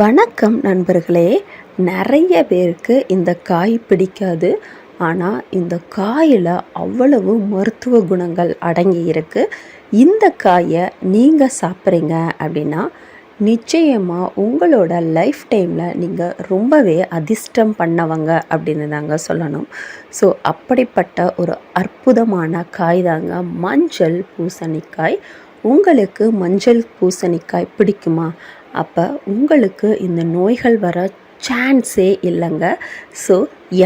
வணக்கம் நண்பர்களே. நிறைய பேருக்கு இந்த காய் பிடிக்காது. ஆனால் இந்த காயில் அவ்வளவு மருத்துவ குணங்கள் அடங்கி இருக்கு. இந்த காயை நீங்கள் சாப்பிட்றீங்க அப்படின்னா நிச்சயமாக உங்களோட லைஃப் டைமில் நீங்கள் ரொம்பவே அதிர்ஷ்டம் பண்ணவங்க அப்படின்னு தாங்க சொல்லணும். ஸோ அப்படிப்பட்ட ஒரு அற்புதமான காய் தாங்க மஞ்சள் பூசணிக்காய். உங்களுக்கு மஞ்சள் பூசணிக்காய் பிடிக்குமா? அப்போ உங்களுக்கு இந்த நோய்கள் வர சான்ஸே இல்லைங்க. ஸோ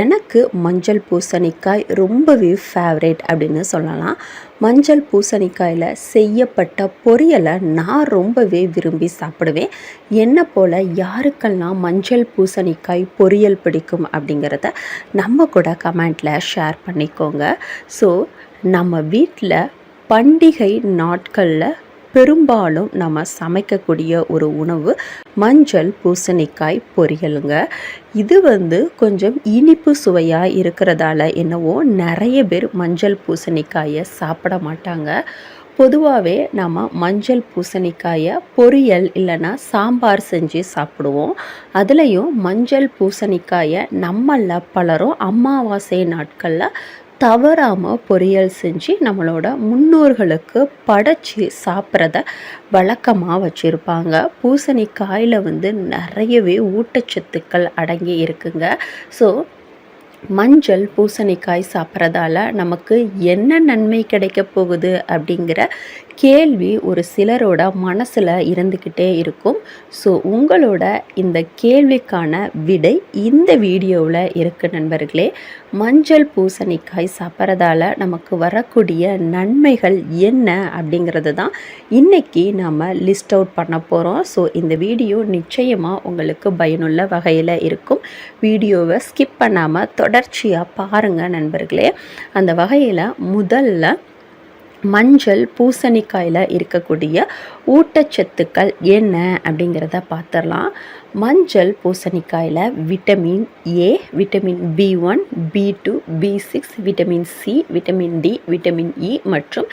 எனக்கு மஞ்சள் பூசணிக்காய் ரொம்பவே ஃபேவரேட் அப்படின்னு சொல்லலாம். மஞ்சள் பூசணிக்காயில் செய்யப்பட்ட பொரியலை நான் ரொம்பவே விரும்பி சாப்பிடுவேன். என்ன போல் யாருக்கெல்லாம் மஞ்சள் பூசணிக்காய் பொரியல் பிடிக்கும் அப்படிங்கிறத நம்ம கூட கமெண்ட்டில் ஷேர் பண்ணிக்கோங்க. ஸோ நம்ம வீட்டில் பண்டிகை நாட்களில் பெரும்பாலும் நம்ம சமைக்கக்கூடிய ஒரு உணவு மஞ்சள் பூசணிக்காய் பொரியலுங்க. இது வந்து கொஞ்சம் இனிப்பு சுவையாக இருக்கிறதால என்னவோ நிறைய பேர் மஞ்சள் பூசணிக்காயை சாப்பிட மாட்டாங்க. பொதுவாகவே நம்ம மஞ்சள் பூசணிக்காயை பொரியல் இல்லைன்னா சாம்பார் செஞ்சு சாப்பிடுவோம். அதுலேயும் மஞ்சள் பூசணிக்காயை நம்மளில் பலரும் அமாவாசை நாட்களில் தவறாமல் பொரியல் செஞ்சு நம்மளோட முன்னோர்களுக்கு படைச்சி சாப்பிட்றத வழக்கமாக வச்சுருப்பாங்க. பூசணிக்காயில் வந்து நிறையவே ஊட்டச்சத்துக்கள் அடங்கி இருக்குங்க. ஸோ மஞ்சள் பூசணிக்காய் சாப்பிட்றதால நமக்கு என்ன நன்மை கிடைக்க போகுது அப்படிங்கிற கேள்வி ஒரு சிலரோட மனசில் இருந்துக்கிட்டே இருக்கும். ஸோ உங்களோட இந்த கேள்விக்கான விடை இந்த வீடியோவில் இருக்குது நண்பர்களே. மஞ்சள் பூசணிக்காய் சாப்பிட்றதால நமக்கு வரக்கூடிய நன்மைகள் என்ன அப்படிங்கிறது தான் இன்றைக்கி நாம் லிஸ்ட் அவுட் பண்ண போகிறோம் ஸோ இந்த வீடியோ நிச்சயமாக உங்களுக்கு பயனுள்ள வகையில் இருக்கும். வீடியோவை ஸ்கிப் பண்ணாமல் தொடர்ச்சியாக பாருங்கள் நண்பர்களே. அந்த வகையில் முதல்ல மஞ்சள் பூசணிக்காயில் இருக்கக்கூடிய ஊட்டச்சத்துக்கள் என்ன அப்படிங்கிறத பார்த்துடலாம் மஞ்சள் பூசணிக்காயில் vitamin A vitamin B one B two B six vitamin C vitamin D vitamin E மற்றும்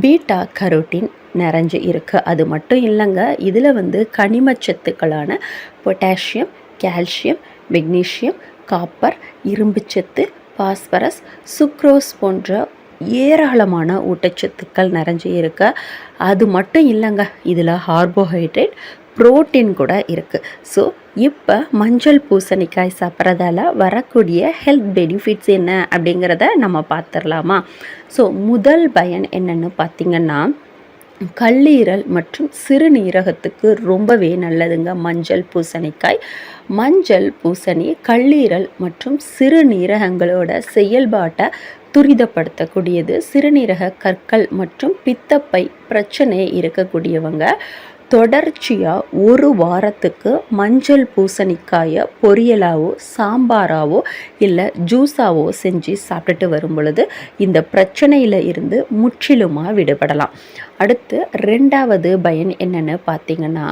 பீட்டா கரோட்டின் நிறைஞ்சு இருக்குது அது மட்டும் இல்லைங்க இதில் வந்து கனிமச்சத்துக்களான பொட்டாசியம் கால்சியம் மெக்னீஷியம் காப்பர் இரும்புச்சத்து பாஸ்பரஸ் சுக்ரோஸ் போன்ற ஏராளமான ஊட்டச்சத்துக்கள் நிறைஞ்சு இருக்க. அது மட்டும் இல்லைங்க இதில் கார்போஹைட்ரேட் ப்ரோட்டீன் கூட இருக்குது ஸோ இப்போ மஞ்சள் பூசணிக்காய் சாப்பிட்றதால வரக்கூடிய ஹெல்த் பெனிஃபிட்ஸ் என்ன அப்படிங்கிறத நம்ம பார்த்துடலாமா? ஸோ முதல் பயன் என்னென்னு பார்த்திங்கன்னா கல்லீரல் மற்றும் சிறுநீரகத்துக்கு ரொம்பவே நல்லதுங்க. மஞ்சள் பூசணிக்காய். மஞ்சள் பூசணி கல்லீரல் மற்றும் சிறுநீரகங்களோட செயல்பாட்டை துரிதப்படுத்தக்கூடியது. சிறுநீரக கற்கள் மற்றும் பித்தப்பை பிரச்சனை இருக்கக்கூடியவங்க தொடர்ச்சியாக ஒரு வாரத்துக்கு மஞ்சள் பூசணிக்காயை பொரியலாவோ சாம்பாராவோ இல்லை ஜூஸாவோ செஞ்சு சாப்பிட்டுட்டு வரும் பொழுது இந்த பிரச்சனையில் இருந்து முற்றிலுமாக விடுபடலாம். அடுத்து ரெண்டாவது பயன் என்னென்னு பார்த்தீங்கன்னா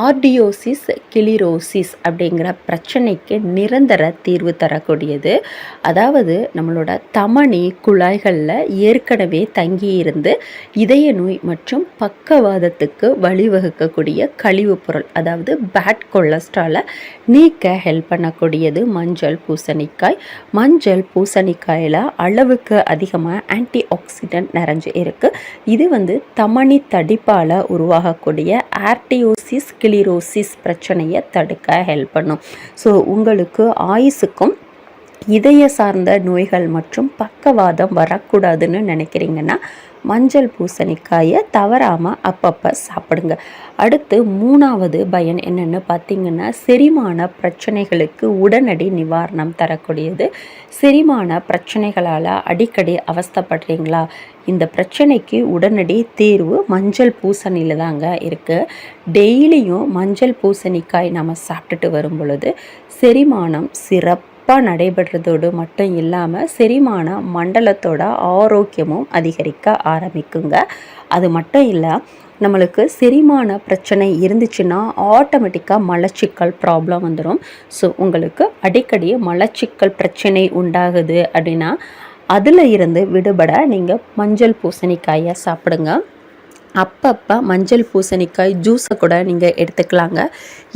ஆர்டியோசிஸ் கிளிரோசிஸ் அப்படிங்கிற பிரச்சனைக்கு நிரந்தர தீர்வு தரக்கூடியது. அதாவது நம்மளோட தமணி குழாய்களில் ஏற்கனவே தங்கியிருந்து இதய நோய் மற்றும் பக்கவாதத்துக்கு வழிவகுக்கக்கூடிய கழிவுப் பொருள் அதாவது பேட் கொலஸ்ட்ராலை நீக்க ஹெல்ப் பண்ணக்கூடியது மஞ்சள் பூசணிக்காய். மஞ்சள் பூசணிக்காயில் அளவுக்கு அதிகமாக ஆன்டி ஆக்சிடென்ட் நிறைஞ்சு இருக்குது இது வந்து தமனி தடிப்பால் உருவாகக்கூடிய ஆர்டியோசிஸ் கிளிரோசிஸ் பிரச்சனையை தடுக்க ஹெல்ப் பண்ணும். ஸோ உங்களுக்கு ஆயுசுக்கும் இதய சார்ந்த நோய்கள் மற்றும் பக்கவாதம் வரக்கூடாதுன்னு நினைக்கிறீங்கன்னா மஞ்சள் பூசணிக்காயை தவறாமல் அப்பப்போ சாப்பிடுங்க. அடுத்து மூணாவது பயன் என்னென்னு பார்த்தீங்கன்னா செரிமான பிரச்சனைகளுக்கு உடனடி நிவாரணம் தரக்கூடியது. செரிமான பிரச்சனைகளால் அடிக்கடி அவஸ்தப்படுறீங்களா? இந்த பிரச்சனைக்கு உடனடி தீர்வு மஞ்சள் பூசணியில் தாங்க இருக்குது டெய்லியும் மஞ்சள் பூசணிக்காய் நம்ம சாப்பிட்டுட்டு வரும் பொழுது செரிமானம் சிறப்பு. சிறப்பாக நடைபெறதோடு மட்டும் இல்லாமல் செரிமான மண்டலத்தோட ஆரோக்கியமும் அதிகரிக்க ஆரம்பிக்குங்க. அது மட்டும் இல்லை நம்மளுக்கு செரிமான பிரச்சனை இருந்துச்சுன்னா ஆட்டோமேட்டிக்காக மலச்சிக்கல் ப்ராப்ளம் வந்துடும் ஸோ உங்களுக்கு அடிக்கடி மலச்சிக்கல் பிரச்சனை உண்டாகுது அப்படின்னா அதில் இருந்து விடுபட நீங்கள் மஞ்சள் பூசணிக்காயை சாப்பிடுங்க. அப்பப்போ மஞ்சள் பூசணிக்காய் ஜூஸை கூட நீங்கள் எடுத்துக்கலாங்க.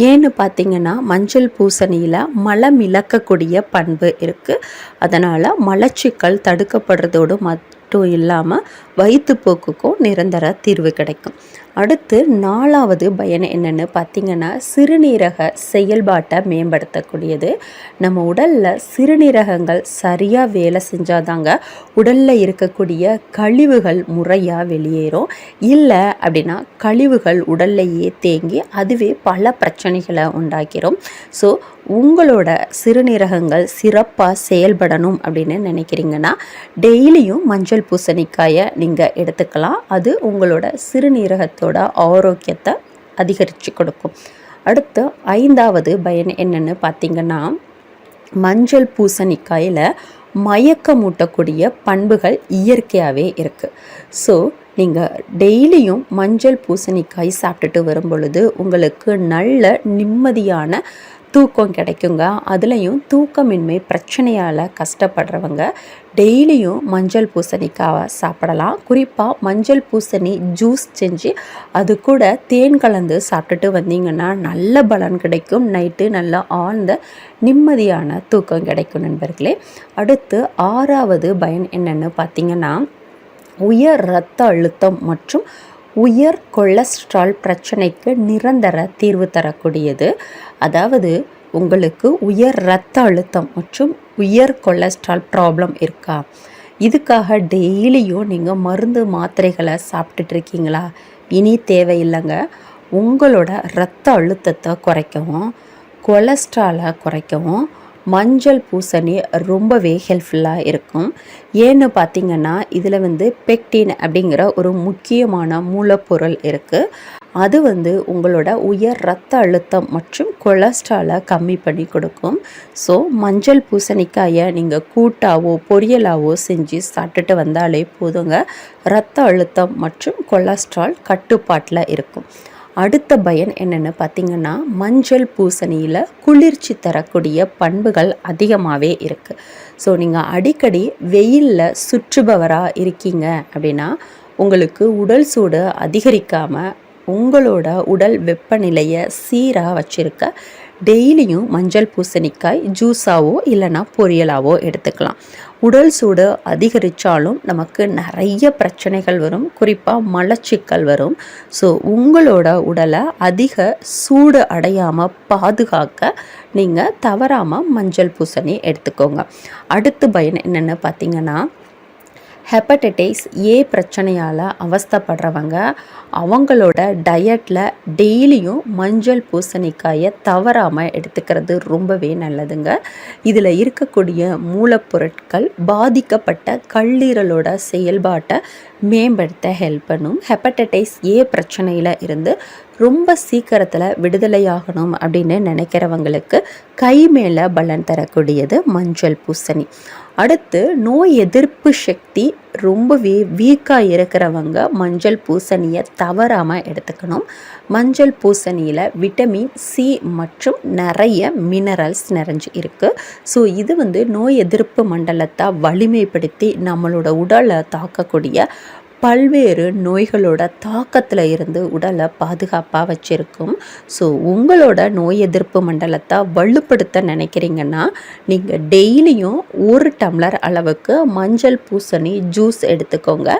ஏன்னு பார்த்தீங்கன்னா மஞ்சள் பூசணியில் மலம் இழக்கக்கூடிய பண்பு இருக்குது அதனால் மலச்சிக்கல் தடுக்கப்படுறதோடு மட்டும் இல்லாமல் வயிற்றுப்போக்குக்கும் நிரந்தர தீர்வு கிடைக்கும். அடுத்து நாலாவது பயன் என்னென்னு பார்த்தீங்கன்னா சிறுநீரக செயல்பாட்டை மேம்படுத்தக்கூடியது. நம்ம உடலில் சிறுநீரகங்கள் சரியாக வேலை செஞ்சாதாங்க உடலில் இருக்கக்கூடிய கழிவுகள் முறையாக வெளியேறும். இல்லை அப்படின்னா கழிவுகள் உடல்லையே தேங்கி அதுவே பல பிரச்சனைகளை உண்டாக்கிறோம் ஸோ உங்களோட சிறுநீரகங்கள் சிறப்பாக செயல்படணும் அப்படின்னு நினைக்கிறீங்கன்னா டெய்லியும் மஞ்சள் பூசணிக்காயை நீங்கள் எடுத்துக்கலாம். அது உங்களோட சிறுநீரகத்தோட ஆரோக்கியத்தை அதிகரித்து கொடுக்கும். அடுத்து ஐந்தாவது பயன் என்னென்னு பார்த்தீங்கன்னா மஞ்சள் பூசணிக்காயில் மயக்கமூட்டக்கூடிய பண்புகள் இயற்கையாகவே இருக்குது ஸோ நீங்கள் டெய்லியும் மஞ்சள் பூசணிக்காய் சாப்பிட்டுட்டு வரும் பொழுது உங்களுக்கு நல்ல நிம்மதியான தூக்கம் கிடைக்குங்க. அதுலேயும் தூக்கமின்மை பிரச்சனையால் கஷ்டப்படுறவங்க டெய்லியும் மஞ்சள் பூசணிக்காவை சாப்பிடலாம். குறிப்பாக மஞ்சள் பூசணி ஜூஸ் செஞ்சு அது கூட தேன் கலந்து சாப்பிட்டுட்டு வந்தீங்கன்னா நல்ல பலன் கிடைக்கும். நைட்டு நல்லா ஆழ்ந்த நிம்மதியான தூக்கம் கிடைக்கும் நண்பர்களே. அடுத்து ஆறாவது பயன் என்னென்னு பார்த்தீங்கன்னா உயர் இரத்த அழுத்தம் மற்றும் உயர் கொலஸ்ட்ரால் பிரச்சனைக்கு நிரந்தர தீர்வு தரக்கூடியது. அதாவது உங்களுக்கு உயர் இரத்த அழுத்தம் மற்றும் உயர் கொலஸ்ட்ரால் ப்ராப்ளம் இருக்கா? இதுக்காக டெய்லியும் நீங்கள் மருந்து மாத்திரைகளை சாப்பிட்டுட்டு இருக்கீங்களா? இனி தேவையில்லைங்க. உங்களோட இரத்த அழுத்தத்தை குறைக்கவும் கொலஸ்ட்ராலை குறைக்கவும் மஞ்சள் பூசணி ரொம்பவே ஹெல்ப்ஃபுல்லாக இருக்கும். ஏன்னு பார்த்தீங்கன்னா இதில் வந்து பெக்டின் அப்படிங்கிற ஒரு முக்கியமான மூலப்பொருள் இருக்குது அது வந்து உங்களோட உயர் ரத்த அழுத்தம் மற்றும் கொலஸ்ட்ராலை கம்மி பண்ணி கொடுக்கும். ஸோ மஞ்சள் பூசணிக்காயை நீங்கள் கூட்டாவோ பொரியலாவோ செஞ்சு சாப்பிட்டுட்டு வந்தாலே போதுங்க. ரத்த அழுத்தம் மற்றும் கொலஸ்ட்ரால் கட்டுப்பாட்டில் இருக்கும். அடுத்த பயன் என்னென்னு பார்த்தீங்கன்னா மஞ்சள் பூசணியில் குளிர்ச்சி தரக்கூடிய பண்புகள் அதிகமாகவே இருக்குது ஸோ நீங்கள் அடிக்கடி வெயிலில் சுற்றுபவராக இருக்கீங்க அப்படின்னா உங்களுக்கு உடல் சூடு அதிகரிக்காமல் உங்களோட உடல் வெப்பநிலையை சீராக வச்சுருக்க டெய்லியும் மஞ்சள் பூசணிக்காய் ஜூஸாவோ இல்லைனா பொரியலாவோ எடுத்துக்கலாம். உடல் சூடு அதிகரித்தாலும் நமக்கு நிறைய பிரச்சனைகள் வரும். குறிப்பாக மலச்சிக்கல் வரும். ஸோ உங்களோட உடலை அதிக சூடு அடையாமல் பாதுகாக்க நீங்கள் தவறாமல் மஞ்சள் பூசணி எடுத்துக்கோங்க. அடுத்து பயன் என்னென்னு பார்த்தீங்கன்னா ஹெப்படைட்டிஸ் ஏ பிரச்சனையால் அவஸ்தப்படுறவங்க அவங்களோட டயட்டில் டெய்லியும் மஞ்சள் பூசணிக்காயை தவறாமல் எடுத்துக்கிறது ரொம்பவே நல்லதுங்க. இதில் இருக்கக்கூடிய மூலப்பொருட்கள் பாதிக்கப்பட்ட கல்லீரலோட செயல்பாட்டை மேம்படுத்த ஹெல்ப் பண்ணும். ஹெப்படைட்டிஸ் ஏ பிரச்சனையில் இருந்து ரொம்ப சீக்கிரத்தில் விடுதலையாகணும் அப்படின்னு நினைக்கிறவங்களுக்கு கை மேலே பலன் தரக்கூடியது மஞ்சள் பூசணி. அடுத்து நோய் எதிர்ப்பு சக்தி ரொம்பவே வீக்காக இருக்கிறவங்க மஞ்சள் பூசணியை தவறாமல் எடுத்துக்கணும். மஞ்சள் பூசணியில் விட்டமின் சி மற்றும் நிறைய மினரல்ஸ் நிறைஞ்சு இருக்குது ஸோ இது வந்து நோய் எதிர்ப்பு மண்டலத்தை வலிமைப்படுத்தி நம்மளோட உடலை தாக்கக்கூடிய பல்வேறு நோய்களோட தாக்கத்தில் இருந்து உடலை பாதுகாப்பாக வச்சுருக்கும். ஸோ உங்களோட நோய் எதிர்ப்பு மண்டலத்தை வலுப்படுத்த நினைக்கிறீங்கன்னா நீங்கள் டெய்லியும் ஒரு டம்ளர் அளவுக்கு மஞ்சள் பூசணி ஜூஸ் எடுத்துக்கோங்க.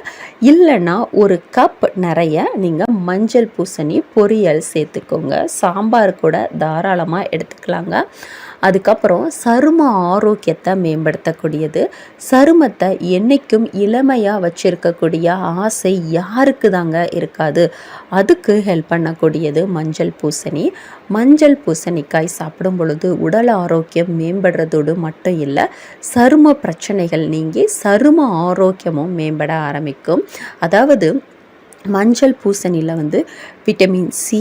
இல்லைன்னா ஒரு கப் நிறைய நீங்கள் மஞ்சள் பூசணி பொரியல் சேர்த்துக்கோங்க. சாம்பார் கூட தாராளமாக எடுத்துக்கலாங்க. அதுக்கப்புறம் சரும ஆரோக்கியத்தை மேம்படுத்தக்கூடியது. சருமத்தை என்றைக்கும் இளமையாக வச்சுருக்கக்கூடிய ஆசை யாருக்கு தாங்க இருக்காது. அதுக்கு ஹெல்ப் பண்ணக்கூடியது மஞ்சள் பூசணி. மஞ்சள் பூசணிக்காய் சாப்பிடும் பொழுது உடல் ஆரோக்கியம் மேம்படுறதோடு மட்டும் இல்லை சரும பிரச்சனைகள் நீங்கி சரும ஆரோக்கியமும் மேம்பட ஆரம்பிக்கும். அதாவது மஞ்சள் பூசணியில் வந்து vitamin C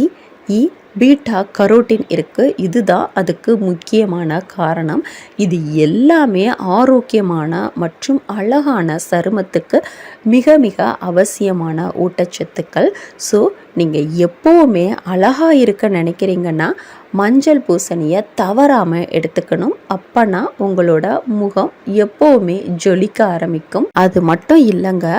E beta carotene இருக்குது இதுதான் அதுக்கு முக்கியமான காரணம். இது எல்லாமே ஆரோக்கியமான மற்றும் அழகான சருமத்துக்கு மிக மிக அவசியமான ஊட்டச்சத்துக்கள். ஸோ நீங்கள் எப்போவுமே அழகாக இருக்க நினைக்கிறீங்கன்னா மஞ்சள் பூசணியை தவறாமல் எடுத்துக்கணும். அப்போனா உங்களோட முகம் எப்போவுமே ஜொலிக்க ஆரம்பிக்கும். அது மட்டும் இல்லைங்க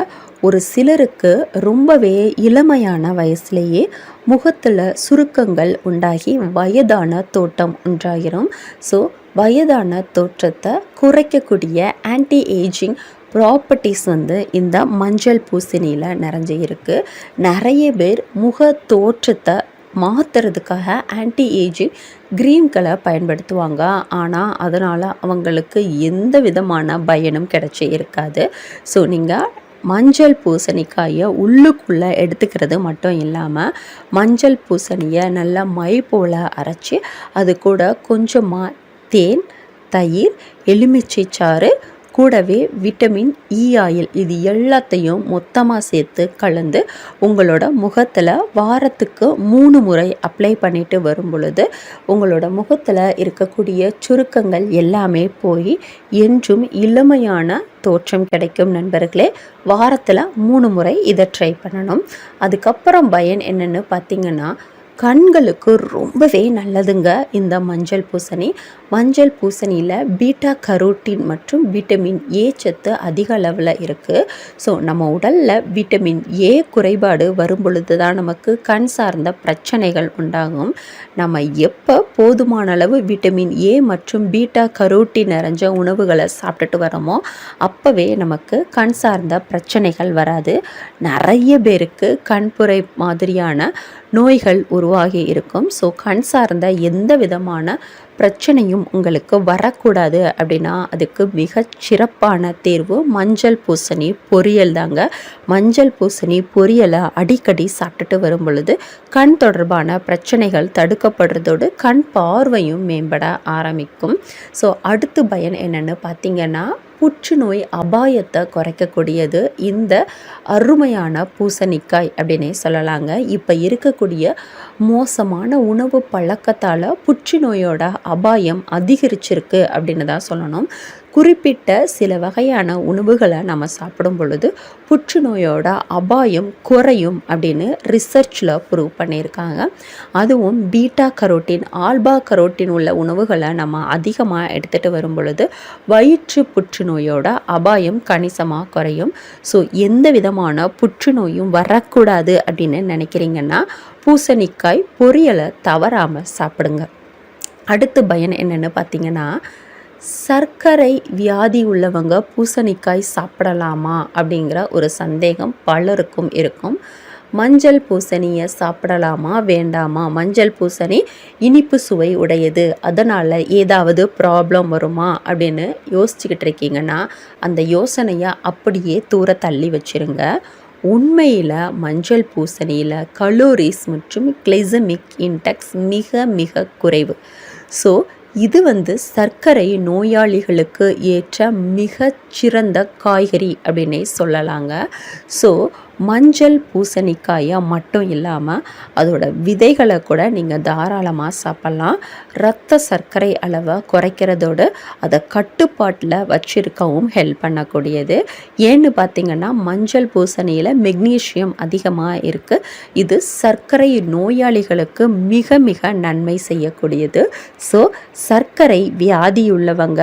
ஒரு சிலருக்கு ரொம்பவே இளமையான வயசுலேயே முகத்தில் சுருக்கங்கள் உண்டாகி வயதான தோட்டம் உண்டாகிரும் ஸோ வயதான தோற்றத்தை குறைக்கக்கூடிய ஆன்டி ஏஜிங் ப்ராப்பர்ட்டிஸ் வந்து இந்த மஞ்சள் பூசணியில் நிறைஞ்சு இருக்குது நிறைய பேர் முக தோற்றத்தை மாற்றுறதுக்காக ஆன்டி ஏஜிங் க்ரீம்களை பயன்படுத்துவாங்க. ஆனால் அதனால் அவங்களுக்கு எந்த விதமான பயனும் கிடைச்சி இருக்காது. ஸோ நீங்கள் மஞ்சள் பூசணிக்காயை உள்ளுக்குள்ளே எடுத்துக்கிறது மட்டும் இல்லாமல் மஞ்சள் பூசணியை நல்லா மை போல் அரைச்சி அது கூட கொஞ்சமாக தேன் தயிர் எலுமிச்சை சாறு கூடவே விட்டமின் இ ஆயில் இது எல்லாத்தையும் மொத்தமாக சேர்த்து கலந்து உங்களோட முகத்தில் வாரத்துக்கு மூணு முறை அப்ளை பண்ணிட்டு வரும் பொழுது உங்களோட முகத்தில் இருக்கக்கூடிய சுருக்கங்கள் எல்லாமே போய் என்றும் இளமையான தோற்றம் கிடைக்கும் நண்பர்களே. வாரத்தில் மூணு முறை இதை ட்ரை பண்ணணும். அதுக்கப்புறம் பயன் என்னென்னு பார்த்தீங்கன்னா கண்களுக்கு ரொம்பவே நல்லதுங்க இந்த மஞ்சள் பூசணி. மஞ்சள் பூசணியில் பீட்டா கரோட்டின் மற்றும் விட்டமின் ஏ சத்து அதிக அளவில் இருக்குது ஸோ நம்ம உடலில் விட்டமின் ஏ குறைபாடு வரும் பொழுது தான் நமக்கு கண் சார்ந்த பிரச்சனைகள் உண்டாகும். நம்ம எப்போ போதுமான அளவு விட்டமின் ஏ மற்றும் பீட்டா கரோட்டின் நிறைஞ்ச உணவுகளை சாப்பிட்டுட்டு வரோமோ அப்போவே நமக்கு கண் சார்ந்த பிரச்சனைகள் வராது. நிறைய பேருக்கு கண்புரை மாதிரியான நோய்கள் உருவாகி இருக்கும். ஸோ கண் சார்ந்த எந்த விதமான பிரச்சனையும் உங்களுக்கு வரக்கூடாது அப்படின்னா அதுக்கு மிக சிறப்பான தேர்வு மஞ்சள் பூசணி பொரியல் தாங்க. மஞ்சள் பூசணி பொரியலை அடிக்கடி சாப்பிட்டுட்டு வரும் பொழுது கண் தொடர்பான பிரச்சனைகள் தடுக்கப்படுறதோடு கண் பார்வையும் மேம்பட ஆரம்பிக்கும். ஸோ அடுத்து பயன் என்னென்னு பார்த்தீங்கன்னா புற்றுநோய் அபாயத்தை குறைக்கக்கூடியது. இந்த அருமையான பூசணிக்காய் அப்படின்னே சொல்லலாங்க. இப்போ இருக்கக்கூடிய மோசமான உணவு பழக்கத்தால் புற்றுநோயோட அபாயம் அதிகரிச்சிருக்கு அப்படின்னு தான் சொல்லணும். குறிப்பிட்ட சில வகையான உணவுகளை நம்ம சாப்பிடும் பொழுது புற்றுநோயோட அபாயம் குறையும் அப்படின்னு ரிசர்ச்சில் ப்ரூவ் பண்ணியிருக்காங்க. அதுவும் பீட்டா கரோட்டின் ஆல்பா கரோட்டின் உள்ள உணவுகளை நம்ம அதிகமாக எடுத்துகிட்டு வரும் பொழுது வயிற்று புற்றுநோயோட அபாயம் கணிசமாக குறையும். ஸோ எந்த விதமான புற்றுநோயும் வரக்கூடாது அப்படின்னு நினைக்கிறீங்கன்னா பூசணிக்காய் பொரியலை தவறாமல் சாப்பிடுங்க. அடுத்து பயன் என்னென்னு பார்த்தீங்கன்னா சர்க்கரை வியாதி உள்ளவங்க பூசணிக்காய் சாப்பிடலாமா அப்படிங்கிற ஒரு சந்தேகம் பலருக்கும் இருக்கும். மஞ்சள் பூசணியை சாப்பிடலாமா வேண்டாமா? மஞ்சள் பூசணி இனிப்பு சுவை உடையது. அதனால் ஏதாவது ப்ராப்ளம் வருமா அப்படின்னு யோசிச்சுக்கிட்டு இருக்கீங்கன்னா அந்த யோசனையை அப்படியே தூர தள்ளி வச்சுருங்க. உண்மையில் மஞ்சள் பூசணியில் கலோரிஸ் மற்றும் கிளைசமிக் இன்டெக்ஸ் மிக மிக குறைவு. ஸோ இது வந்து சர்க்கரை நோயாளிகளுக்கு ஏற்ற மிகச்சிறந்த காய்கறி அப்படின்னே சொல்லலாங்க. ஸோ மஞ்சள் பூசணிக்காயாக மட்டும் இல்லாமல் அதோட விதைகளை கூட நீங்கள் தாராளமாக சாப்பிட்லாம். ரத்த சர்க்கரை அளவை குறைக்கிறதோடு அதை கட்டுப்பாட்டில் வச்சிருக்கவும் ஹெல்ப் பண்ணக்கூடியது. ஏன்னு பார்த்தீங்கன்னா மஞ்சள் பூசணியில் மெக்னீஷியம் அதிகமாக இருக்குது இது சர்க்கரை நோயாளிகளுக்கு மிக மிக நன்மை செய்யக்கூடியது. ஸோ சர்க்கரை வியாதியுள்ளவங்க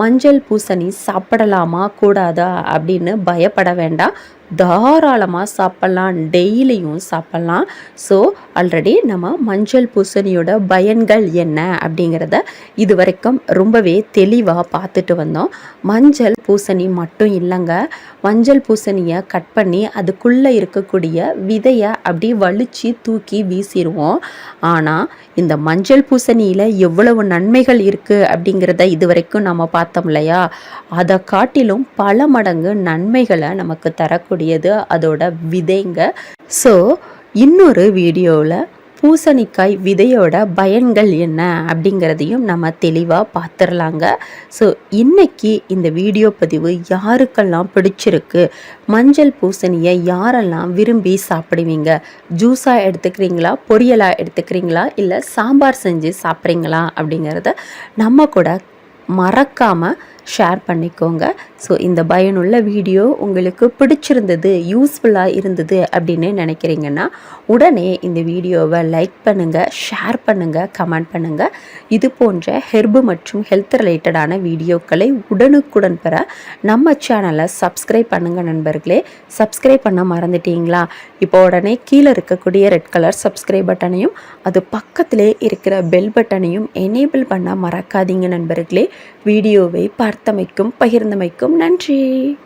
மஞ்சள் பூசணி சாப்பிடலாமா கூடாதா அப்படின்னு பயப்பட வேண்டாம். தாராளமாக சாப்பிட்லாம் டெய்லியும் சாப்பிட்லாம். ஸோ ஆல்ரெடி நம்ம மஞ்சள் பூசணியோட பயன்கள் என்ன அப்படிங்கிறத இது வரைக்கும் ரொம்பவே தெளிவாக பார்த்துட்டு வந்தோம். மஞ்சள் பூசணி மட்டும் இல்லைங்க. மஞ்சள் பூசணியை கட் பண்ணி அதுக்குள்ளே இருக்கக்கூடிய விதையை அப்படி வலிச்சு தூக்கி வீசிடுவோம். ஆனால் இந்த மஞ்சள் பூசணியில் எவ்வளவு நன்மைகள் இருக்குது அப்படிங்கிறத இது வரைக்கும் நம்ம பார்த்தோம் இல்லையா? அதை காட்டிலும் பல மடங்கு நன்மைகளை நமக்கு தரக்கூடியது அதோட விதைங்க. ஸோ இன்னொரு வீடியோவில் பூசணிக்காய் விதையோட பயன்கள் என்ன அப்படிங்கிறதையும் நம்ம தெளிவாக பார்த்துடலாங்க ஸோ இன்றைக்கி இந்த வீடியோ பதிவு யாருக்கெல்லாம் பிடிச்சிருக்கு? மஞ்சள் பூசணியை யாரெல்லாம் விரும்பி சாப்பிடுவீங்க? ஜூஸாக எடுத்துக்கிறீங்களா? பொரியலாக எடுத்துக்கிறீங்களா? இல்லை சாம்பார் செஞ்சு சாப்பிட்றீங்களா? அப்படிங்கிறத நம்ம கூட மறக்காமல் ஷேர் பண்ணிக்கோங்க. ஸோ இந்த பயனுள்ள வீடியோ உங்களுக்கு பிடிச்சிருந்தது யூஸ்ஃபுல்லாக இருந்தது அப்படின்னு நினைக்கிறீங்கன்னா உடனே இந்த வீடியோவை லைக் பண்ணுங்கள் ஷேர் பண்ணுங்கள் கமெண்ட் பண்ணுங்கள் இது போன்ற ஹெர்பு மற்றும் ஹெல்த் ரிலேட்டடான வீடியோக்களை உடனுக்குடன் பெற நம்ம சேனலை சப்ஸ்கிரைப் பண்ணுங்கள் நண்பர்களே. சப்ஸ்கிரைப் பண்ண மறந்துட்டீங்களா? இப்போ உடனே கீழே இருக்கக்கூடிய ரெட் கலர் சப்ஸ்கிரைப் பட்டனையும் அது பக்கத்திலே இருக்கிற பெல் பட்டனையும் எனேபிள் பண்ண மறக்காதீங்க நண்பர்களே. வீடியோவை பார்த்தமைக்கும் பகிர்ந்தமைக்கும் நன்றி.